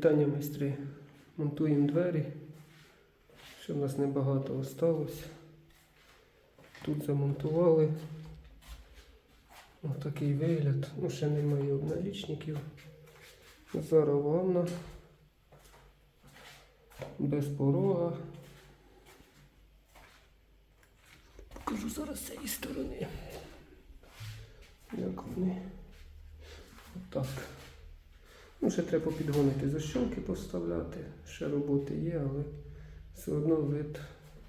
Вітання майстри. Монтуємо двері. Ще в нас небагато осталось. Тут замонтували. Ось такий вигляд. Ну, ще немає налічників. Зараз ванна. Без порога. Покажу зараз з цієї сторони. Як вони. Отак. Ну, ще треба підгонити защолки поставляти. Ще роботи є, але все одно вид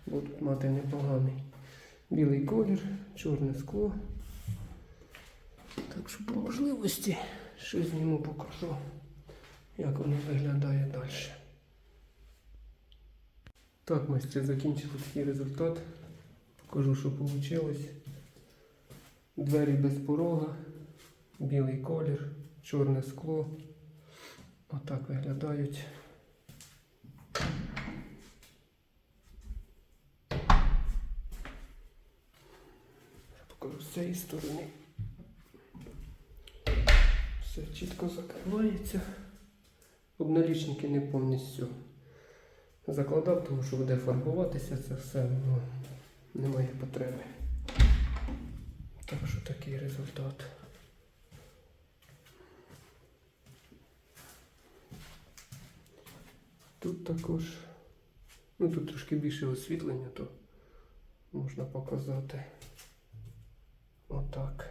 будуть мати непоганий. Білий колір, чорне скло. Так що по можливості ще зніму покажу, як воно виглядає далі. Так, майстри закінчили такий результат. Покажу, що вийшло. Двері без порога, білий колір, чорне скло. Отак виглядають. Покажу з цієї сторони. Все чітко закривається. Обналічники не повністю закладав, тому що буде фарбуватися це все, ну, немає потреби. Так що такий результат. Тут також, ну тут трошки більше освітлення, то можна показати. Отак.